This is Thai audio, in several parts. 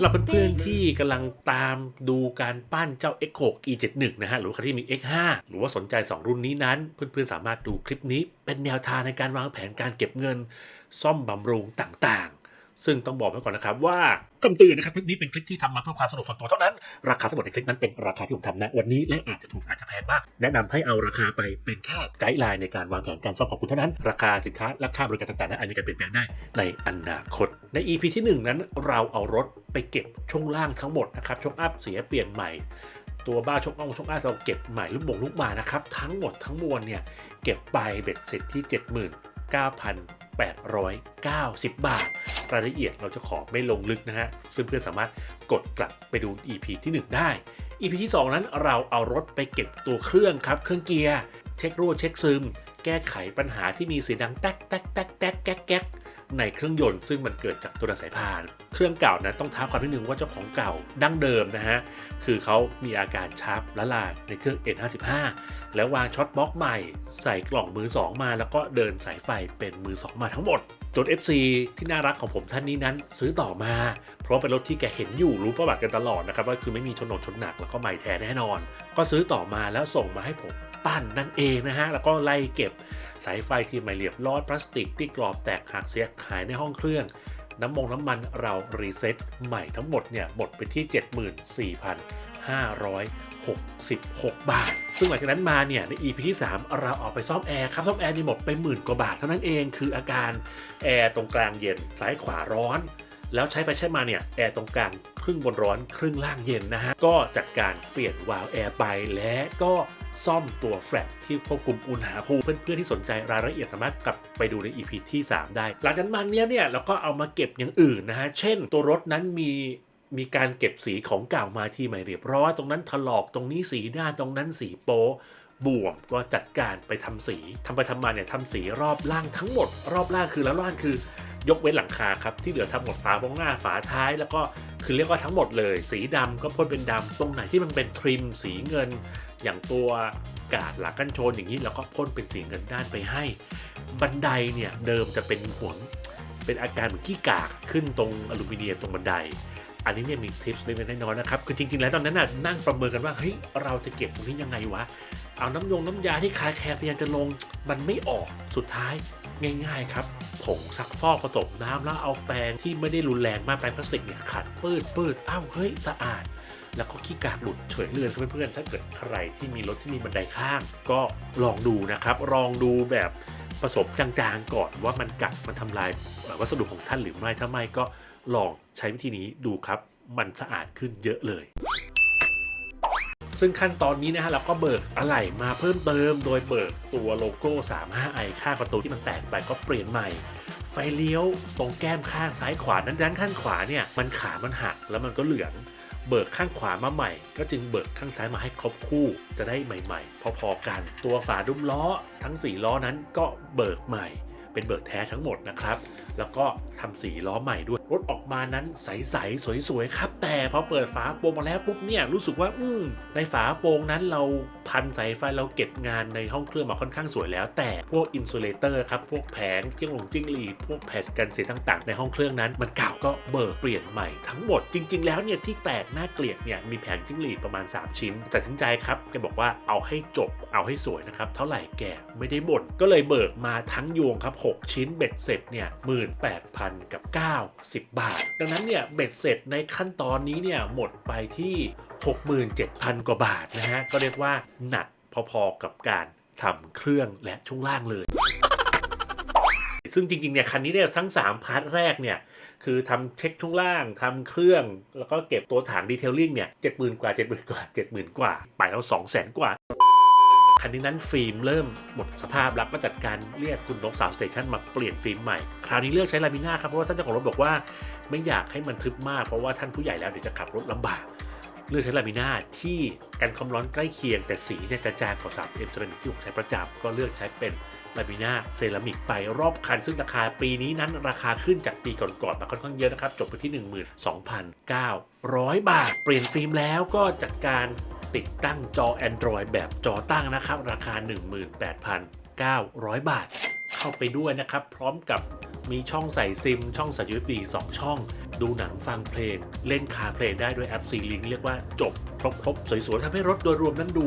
สำหรับเพื่อนๆที่กำลังตามดูการปั้นเจ้า X6 E71 นะฮะหรือใครที่มี X5 หรือว่าสนใจ 2 รุ่นนี้นั้น เพื่อนๆสามารถดูคลิปนี้เป็นแนวทางในการวางแผนการเก็บเงิน ซ่อมบำรุงต่างๆ ซึ่งต้องบอกไว้ก่อนนะครับว่าคำเตือนนะครับคลิปนี้เป็นคลิปที่ทำมาเพื่อความสนุกส่วนตัวเท่านั้น ราคาทั้งหมดในคลิปนั้นเป็นราคาที่ผมทำณวันนี้และอาจจะถูกอาจจะแพงบ้างแนะนำให้เอาราคาไปเป็นแค่ไกด์ไลน์ในการวางแผนการซ่อมของคุณเท่านั้น ราคาสินค้าราคาบริการต่างๆนั้นอาจมีการเปลี่ยนแปลงได้ในอนาคต ใน EP ที่หนึ่งนั้นเราเอารถไปเก็บช่วงล่างทั้งหมดนะครับช่วงอัพเสียเปลี่ยนใหม่ตัวบ้าชกอ่องชกอ้าเราเก็บใหม่ลูกบงลูกมานะครับทั้งหมดทั้งมวลเนี่ยเก็บไปเบ็ดเสร็จที่ 79,890 บาท รายละเอียดเราจะขอไม่ลงลึกนะฮะเพื่อนๆสามารถกดกลับไปดู EP ที่ 1 ได้ EP ที่ 2 นั้นเราเอารถไปเก็บตัวเครื่องครับ เครื่องเกียร์ เช็ครั่วเช็คซึม แก้ไขปัญหาที่มีเสียงดังแต๊กแต๊กแต๊กแต๊กแก๊กแก๊ก ในเครื่องยนต์ซึ่งมันเกิดจากตัวสายพาน เครื่องเก่านั้นต้องท้าความนิดนึงว่าเจ้าของเก่าดั้งเดิมนะฮะ คือเขามีอาการชาร์ปละลายในเครื่อง N55 แล้ววางช็อตบล็อกใหม่ ใส่กล่องมือ 2 มา แล้วก็เดินสายไฟเป็นมือ 2 มาทั้งหมดจน FC ที่น่ารักของผมท่านนี้นั้นซื้อต่อมา เพราะเป็นรถที่แกเห็นอยู่รู้ประวัติกันตลอดนะครับว่าคือไม่มีชนหนชนหนักแล้วก็ไม่แท้แน่นอน ก็ซื้อต่อมาแล้วส่งมาให้ผม ปั้นนั่นเองนะฮะ แล้วก็ไล่เก็บสายไฟที่ไม่เรียบร้อยพลาสติกที่กรอบแตกหักเสียหายในห้องเครื่อง น้ำมงน้ำมันเรารีเซ็ตใหม่ทั้งหมดเนี่ยหมดไปที่ 74,566 บาท ซึ่งหลังจากนั้นมาเนี่ยใน EP ที่ 3 เราออกไปซ่อมแอร์ครับซ่อมแอร์นี่หมดไปหมื่นกว่าบาทเท่านั้นเอง คืออาการแอร์ตรงกลางเย็นซ้ายขวาร้อน แล้วใช้ไปใช้มาเนี่ยแอร์ตรงกลางครึ่งบนร้อนครึ่งล่างเย็นนะฮะ ก็จัดการเปลี่ยนวาล์วแอร์ไปและก็ซ่อมตัวแฟลชที่ควบคุมอุณหภูมิเพื่อนๆที่สนใจรายละเอียดสามารถกลับไปดูใน EP ที่ 3 ได้ หลังจากนั้นเนี้ยเนี่ยเราก็เอามาเก็บอย่างอื่นนะฮะ เช่น ตัวรถนั้นมีมีการเก็บสีของเก่ามาที่ไม่เรียบร้อยตรงนั้นถลอกตรงนี้สีด้านตรงนั้นสีโป๊ะบวมก็จัดการไปทำสีทำไปทำมาเนี่ยทำสีรอบล่างทั้งหมด รอบล่างคือแล้วล่างคือ ยกเว้นหลังคาครับ ที่เหลือทำหมดฝาบงหน้าฝาท้าย แล้วก็คือเรียกว่าทั้งหมดเลย สีดำก็พ่นเป็นดำตรงไหนที่มันเป็นทริมสีเงิน อย่างตัวกาดหลังกันโชนอย่างนี้แล้วก็พ่นเป็นสีเงินด้านไปให้ บันไดเนี่ยเดิมจะเป็นห่วงเป็นอาการเหมือนขี้กากขึ้นตรงอลูมิเนียมตรงบันได อันนี้เนี่ยมีทิปส์เล็กๆน้อยๆนะครับคือจริงๆแล้วตอนนั้นน่ะนั่งประเมินกันว่าเฮ้ยเราจะเก็บตรงนี้ยังไงวะเอาน้ำยงน้ำยาที่คาแคร์พยายามจะลงมันไม่ออกสุดท้ายง่าย ๆ ครับ ผงซักฟอกผสมน้ำแล้วเอาแปรงที่ไม่ได้รุนแรงมากแปรงพลาสติกเนี่ยขัดปืดปืดอ้าวเฮ้ยสะอาด แล้วก็ขี้กากหลุดเฉยเลือนครับเพื่อนๆถ้าเกิดใครที่มีรถที่มีบันไดข้าง ก็ลองดูนะครับลองดูแบบผสมจางๆก่อนว่ามันกัดมันทำลายวัสดุของท่านหรือไม่ถ้าไม่ก็ลองใช้วิธีนี้ดูครับ มันสะอาดขึ้นเยอะเลย ซึ่งขั้นตอนนี้นะฮะเราก็เบิกอะไหล่มาเพิ่มเติม โดยเบิกตัวโลโก้ 35i ข้าประตูที่มันแตกไปก็เปลี่ยนใหม่ไฟเลี้ยวตรงแก้มข้างซ้ายขวานั้นด้านข้างขวาเนี่ยมันขามันหักแล้วมันก็เหลือง เบิกข้างขวามาใหม่ ก็จึงเบิกข้างซ้ายมาให้ครบคู่จะได้ใหม่ ๆ พอๆกัน ตัวฝาดุมล้อทั้ง 4 ล้อนั้นก็เบิกใหม่ เป็นเบิกแท้ทั้งหมดนะครับ แล้วก็ทำสีล้อใหม่ด้วย รถออกมานั้นใสๆสวยๆครับ แต่พอเปิดฝาโปรงมาแล้วปุ๊บเนี่ยรู้สึกว่าอืมในฝาโปรงนั้นเราพันสายไฟเราเก็บงานในห้องเครื่องมาค่อนข้างสวยแล้ว แต่พวกอินซูเลเตอร์ครับพวกแผงจิ้งหลงจิ้งหรีดพวกแผ่นกันเสียต่างๆ ในห้องเครื่องนั้น มันเก่าก็เบิกเปลี่ยนใหม่ทั้งหมดจริง ๆ แล้วเนี่ยที่แตกน่าเกลียดเนี่ยมีแผงจิ้งหรีดประมาณ 3 ชิ้นตัดสินใจครับแกบอกว่าเอาให้จบเอาให้สวยนะครับเท่าไหร่แกไม่ได้บ่นก็เลยเบิกมาทั้งยวงครับ 6 ชิ้นเบ็ดเสร็จเนี่ย18,000 กับ 90 บาท ดังนั้นเนี่ยเบ็ดเสร็จในขั้นตอนนี้เนี่ยหมดไปที่ 67,000 กว่าบาทนะฮะ ก็เรียกว่าหนักพอๆกับการทำเครื่องและช่วงล่างเลยซึ่งจริงๆเนี่ยคันนี้เนี่ยทั้ง 3 พาร์ทแรกเนี่ยคือทำเช็คช่วงล่างทำเครื่อง แล้วก็เก็บตัวฐานดีเทลลิ่งเนี่ยเจ็ดหมื่นกว่าเจ็ดหมื่นกว่าเจ็ดหมื่นกว่า ไปแล้วสองแสนกว่า คันนี้นั้นฟิล์มเริ่มหมดสภาพแล้วก็จัดการเรียกคุณนกสาวสเตชันมาเปลี่ยนฟิล์มใหม่ คราวนี้เลือกใช้ลามิน่าครับเพราะว่าท่านเจ้าของรถบอกว่า ไม่อยากให้มันทึบมากเพราะว่าท่านผู้ใหญ่แล้วเดี๋ยวจะขับรถลำบากเลือกใช้ลามิน่าที่กันความร้อนใกล้เคียงแต่สีเนี่ยจะจางกว่าสามเอ็มเซรามิกที่ผมใช้ประจำก็เลือกใช้เป็นลามิน่าเซรามิกไปรอบคัน ซึ่งราคาปีนี้นั้นราคาขึ้นจากปีก่อนๆมาค่อนข้างเยอะนะครับ จบไปที่ 12,900 บาท เปลี่ยนฟิล์มแล้วก็จัดการ ติดตั้งจอ Android แบบจอตั้งนะครับ ราคา 18,900 บาท เข้าไปด้วยนะครับ พร้อมกับมีช่องใส่ซิม ช่องใส่ USB 2 ช่อง ดูหนังฟังเพลง เล่นคาเพลงได้ด้วยแอปซีลิงเรียกว่าจบ ครบๆ สวยๆทำให้รถโดยรวมนั้นดู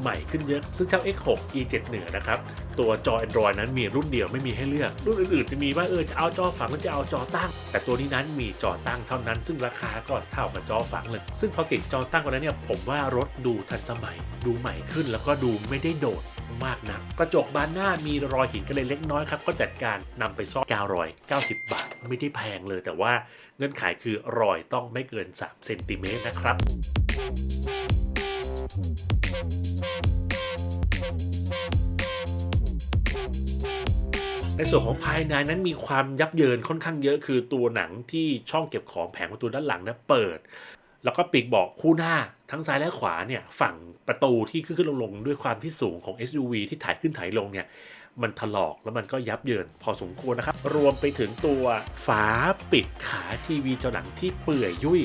ใหม่ขึ้นเยอะ ซึ่งเจ้า X6 E7 เหนือนะครับ ตัวจอ Android นั้นมีรุ่นเดียวไม่มีให้เลือก รุ่นอื่นๆ จะมีว่าเออจะเอาจอฝังหรือจะเอาจอตั้ง แต่ตัวนี้นั้นมีจอตั้งเท่านั้น ซึ่งราคาก็เท่ากับจอฝังเลย ซึ่งพอติดจอตั้งไปแล้วเนี่ยผมว่ารถดูทันสมัย ดูใหม่ขึ้นแล้วก็ดูไม่ได้โดดมากนักกระจกบานหน้ามีรอยหินกันเลยเล็กน้อยครับ ก็จัดการนำไปซ่อม990 บาท ไม่ได้แพงเลยแต่ว่าเงื่อนไขคือรอยต้องไม่เกิน 3 เซนติเมตรนะครับ ในส่วนของภายในนั้นมีความยับเยินค่อนข้างเยอะคือตัวหนังที่ช่องเก็บของแผงประตูด้านหลังนะเปิด แล้วก็ปีกบอกคู่หน้าทั้งซ้ายและขวาเนี่ยฝั่งประตูที่ขึ้นขึ้นลงลงด้วยความที่สูงของ SUV ที่ถ่ายขึ้นถ่ายลงเนี่ยมันถลอกแล้วมันก็ยับเยินพอสมควรนะครับ รวมไปถึงตัวฝาปิดขาทีวีจอหนังที่เปื่อยยุ่ย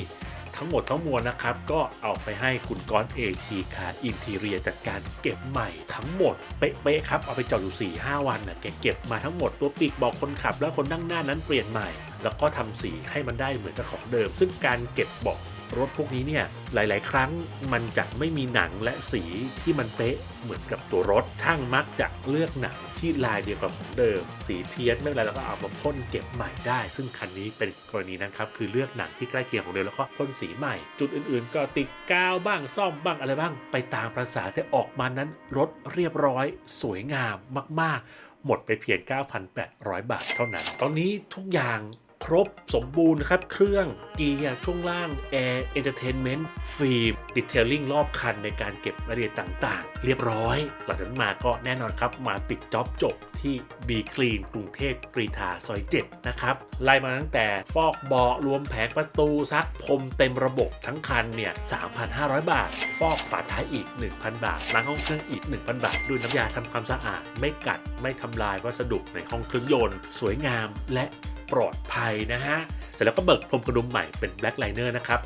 ทั้งหมดทั้งมวลนะครับ ก็เอาไปให้คุณก้อนเอทีคาอินทีเรียจัดการเก็บใหม่ทั้งหมดเป๊ะๆครับ เอาไปจอดอยู่ 4 5 วันนะแกเก็บมาทั้งหมดตัวปีกบอกคนขับ และคนนั่งหน้านั้นเปลี่ยนใหม่ แล้วก็ทำสีให้มันได้เหมือนกับของเดิม ซึ่งการเก็บบอก รถพวกนี้เนี่ยหลาย ๆ ครั้งมันจะไม่มีหนังและสีที่มันเป๊ะเหมือนกับตัวรถช่างมักจะเลือกหนังที่ลายเดียวกับของเดิม สีเพี้ยนไม่เป็นไรแล้วก็เอามาพ่นเก็บใหม่ได้ ซึ่งคันนี้เป็นกรณีนั้นครับคือเลือกหนังที่ใกล้เคียงของเดิมแล้วก็พ่นสีใหม่ จุดอื่น ๆ ก็ติดกาวบ้างซ่อมบ้างอะไรบ้าง ไปตามประษาแต่ออกมานั้นรถเรียบร้อย สวยงามมาก ๆ หมดไปเพียง 9,800 บาทเท่านั้น ตอนนี้ทุกอย่าง ครบสมบูรณ์ครับ เครื่องเกียร์ช่วงล่างแอร์เอนเตอร์เทนเมนต์ฟิล์มดีเทลลิ่งรอบคันในการเก็บรายละเอียดต่างๆ เรียบร้อย หลังจากนั้นมาก็แน่นอนครับ มาปิดจ็อบจบที่ B Clean กรุงเทพกรีฑาซอย 7 นะครับ ไล่มาตั้งแต่ฟอกเบาะรวมแผงประตูซักพรมเต็มระบบทั้งคันเนี่ย 3,500 บาท ฟอกฝาท้ายอีก 1,000 บาทล้างห้องเครื่องอีก 1,000 บาท ด้วยน้ำยาทำความสะอาด ไม่กัดไม่ทำลายวัสดุในห้องเครื่องยนต์ สวยงามและ ปลอดภัยนะฮะ เสร็จแล้วก็เบิกพรมกระดุมใหม่เป็น Black Liner นะครับ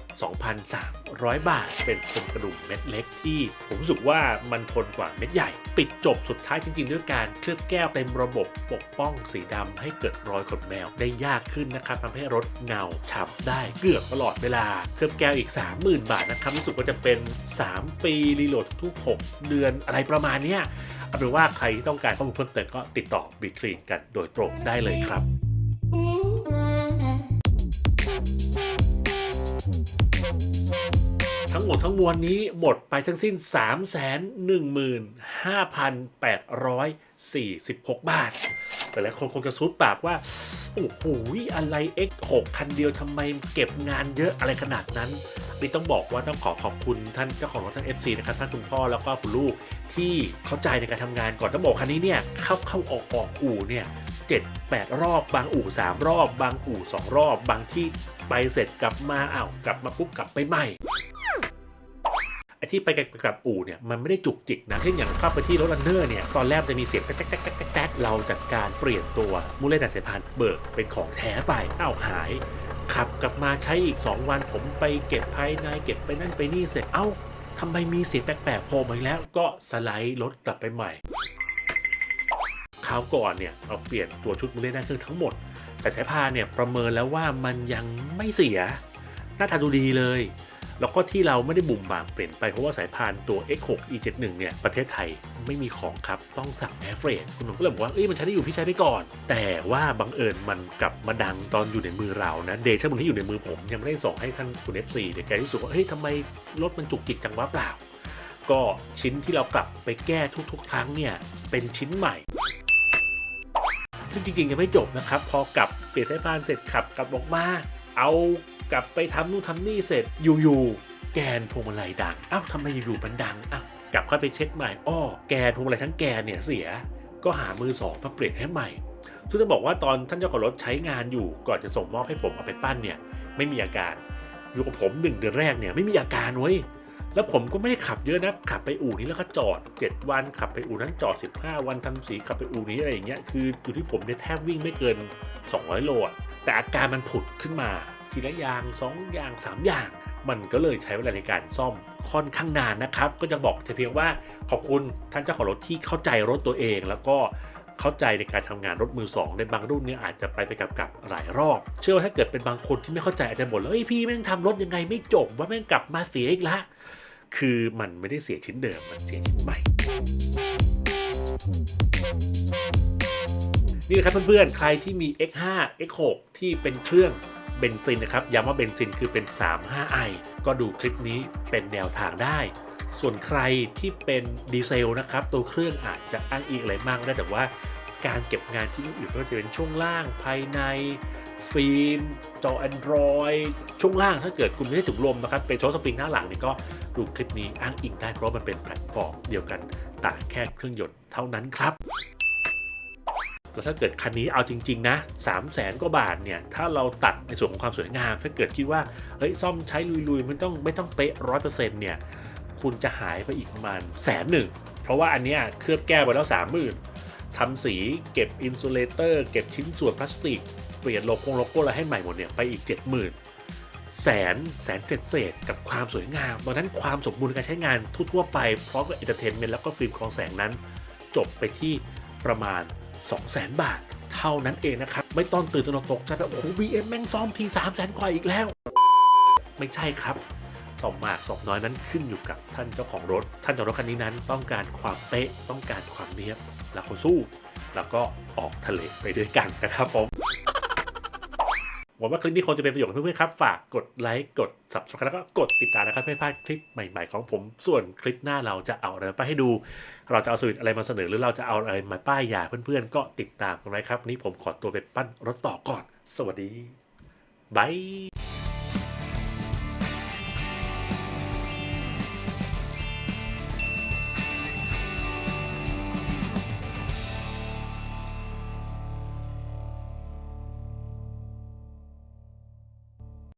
2,300 บาท เป็นพรมกระดุมเม็ดเล็กที่ ผมรู้สึกว่ามันทนกว่าเม็ดใหญ่ ปิดจบสุดท้ายจริง ๆ ด้วยการเคลือบแก้วเต็มระบบปกป้องสีดำให้เกิดรอยขนแมวได้ยากขึ้นนะครับทำให้รถเงาฉ่ำได้เกือบตลอดเวลา เคลือบแก้วอีก 30,000 บาทนะครับรู้สึกว่าจะเป็น 3 ปีรีโหลดทุก 6 เดือนอะไรประมาณเนี้ยเอาเป็นว่าใครที่ต้องการข้อมูลเพิ่มเติมก็ติดต่อบีคลีนกันโดยตรงได้เลยครับ ทั้งหมดทั้งมวลนี้หมดไปทั้งสิ้น 315,846 บาท แต่หลายคนคงจะซุดปากว่า โอ้โหอะไร X6 คันเดียวทำไมเก็บงานเยอะอะไรขนาดนั้นนี่ต้องบอกว่าต้องขอขอบคุณท่านเจ้าของรถท่าน FC นะครับท่านคุณพ่อแล้วก็คุณลูกที่เข้าใจในการทำงานก่อนต้องบอกคันนี้เนี่ยเข้าเข้าออกออกอู่เนี่ย7 8 รอบ บางอู่ 3 รอบ บางอู่ 2 รอบ บางที่ไปเสร็จกลับมาอ้าวกลับมาปุ๊บกลับไปใหม่ ไอ้ที่ไปกับอู่เนี่ยมันไม่ได้จุกจิกนะเช่นอย่างเข้าไปที่รถลันเนอร์เนี่ยตอนแรกจะมีเสียงแต๊กแต๊กแต๊กแต๊กเราจัดการเปลี่ยนตัวมูเลดันสายพานเบิกเป็นของแท้ไปอ้าวหายขับกลับมาใช้อีก 2 วันผมไปเก็บภายในเก็บไปนั่นไปนี่เสร็จเอ้าทำไมมีเสียงแปลกๆโผล่มาอีกแล้วก็สไลด์รถกลับไปใหม่คราวก่อนเนี่ยเราเปลี่ยนตัวชุดมือเล่นหน้าเครื่องทั้งหมด แต่สายพานเนี่ยประเมินแล้วว่ามันยังไม่เสียหน้าตาดูดีเลย แล้วก็ที่เราไม่ได้บุ่มบามเปลี่ยนไปเพราะว่าสายพานตัว X6 E71 เนี่ยประเทศไทยไม่มีของครับต้องสั่งแอร์เฟรดคุณหนุ่มก็เลยบอกว่าเอ้ยมันใช้ได้อยู่พี่ใช้ไปก่อน แต่ว่าบังเอิญมันกลับมาดังตอนอยู่ในมือเรานะเดชบุญที่อยู่ในมือผม ยังไม่ได้ส่งให้ท่านคุณ F4 เดี๋ยวแกรู้สึกว่าเฮ้ยทำไมรถมันจุกจิกจังวะเปล่า ก็ชิ้นที่เรากลับไปแก้ทุกๆ ครั้งเนี่ยเป็นชิ้นใหม่ซึ่งจริงๆยังไม่จบนะครับ พอกลับเปลี่ยนสายพานเสร็จขับกลับออกมาเอา กลับไปทำนู่นทำนี่เสร็จอยู่ๆแกนพวงมาลัยดังอ้าวทำไมอยู่ๆมันดังอ้าวกลับเข้าไปเช็คใหม่อ้อแกนพวงมาลัยทั้งแกนเนี่ยเสีย ก็หามือสองมาเปลี่ยนให้ใหม่ ซึ่งต้องบอกว่าตอนท่านเจ้าของรถใช้งานอยู่ก่อนจะส่งมอบให้ผมเอาไปปั้นเนี่ยไม่มีอาการ อยู่กับผมหนึ่งเดือนแรกเนี่ยไม่มีอาการเว้ยแล้วผมก็ไม่ได้ขับเยอะนะขับไปอู่นี้แล้วก็จอด 7 วันขับไปอู่นั้นจอด 15 วันทำสีขับไปอู่นี้อะไรอย่างเงี้ยคืออยู่ที่ผมเนี่ยแทบวิ่งไม่เกิน 200 โลอะแต่อาการมันผุดขึ้นมา ทีละอย่าง 2 อย่าง 3 อย่าง มันก็เลยใช้เวลาในการซ่อมค่อนข้างนานนะครับ ก็จะบอกแต่เพียงว่าขอบคุณท่านเจ้าของรถที่เข้าใจรถตัวเอง แล้วก็เข้าใจในการทำงานรถมือสองในบางรุ่นเนี่ยอาจจะไปไปกับกับหลายรอบ เชื่อว่าถ้าเกิดเป็นบางคนที่ไม่เข้าใจอาจจะบ่นแล้วเอ้ยพี่แม่งทำรถยังไงไม่จบว่าแม่งกลับมาเสียอีกละคือมันไม่ได้เสียชิ้นเดิมมันเสียชิ้นใหม่ นี่นะครับเพื่อนๆ ใครที่มี X5 X6 ที่เป็นเครื่อง เบนซินนะครับย้ำว่าเบนซินคือเป็น 35i ก็ดูคลิปนี้เป็นแนวทางได้ ส่วนใครที่เป็นดีเซลนะครับ ตัวเครื่องอาจจะอ้างอิงอะไรมากได้แต่ว่าการเก็บงานที่อื่นๆไม่ว่าจะเป็นช่วงล่างภายในฟิล์มจอ Android ช่วงล่างถ้าเกิดคุณไม่ได้ถุงลมนะครับ เป็นโชว์สปริงหน้าหลังเนี่ยก็ดูคลิปนี้อ้างอิงได้เพราะมันเป็นแพลตฟอร์มเดียวกัน ต่างแค่เครื่องยนต์เท่านั้นครับ แล้วถ้าเกิดคันนี้เอาจริง ๆ นะ3 0 0แสนกว่าบาทเนี่ย ถ้าเราตัดในส่วนของความสวยงาม ถ้าเกิดคิดว่า เฮ้ย ซ่อมใช้ลุยๆมันต้องไม่ต้องเป๊ะร้อยเปอร์เซ็นต์เนี่ย คุณจะหายไปอีกประมาณแสนหนึ่ง เพราะว่าอันเนี้ยเคลือบแก้วไปแล้ว30,000ทำสีเก็บอินซูเลเตอร์เก็บชิ้นส่วนพลาสติก เปลี่ยนโลโก้โลโก้อะไรให้ใหม่หมดเนี่ยไปอีก 70,000แสนแสนเศษเศษกับความสวยงามดังนั้นความสมบูรณ์การใช้งานทั่วๆไปพร้อมกับเอนเตอร์เทนเมนต์แล้วก็ฟิล์มคลองแสงนั้น จบไปที่ประมาณ 200,000 บาท เท่านั้นเองนะครับ ไม่ต้องตื่นตระหนกตกใจว่าโอ้โห BM แม่งซ่อมที3 0 0 0 0 0กว่าอีกแล้ว ไม่ใช่ครับสมมากสมน้อยนั้นขึ้นอยู่กับท่านเจ้าของรถ ท่านเจ้ารถคันนี้นั้นต้องการความเป๊ะต้องการความเนียบแล้วเขาสู้ แล้วก็ออกทะเลไปด้วยกันนะครับผม หวังว่าคลิปนี้คงจะเป็นประโยชน์กับเพื่อนๆครับ ฝากกดไลค์กด subscribe แล้วก็กดติดตามนะครับไม่พลาดคลิปใหม่ๆของผม ส่วนคลิปหน้าเราจะเอาอะไรไปให้ดู เราจะเอาสวิตช์อะไรมาเสนอหรือเราจะเอาอะไรมาป้ายยาเพื่อนๆ ก็ติดตามกันไว้ครับวันนี้ผมขอตัวไปปั้นรถต่อก่อน สวัสดีบาย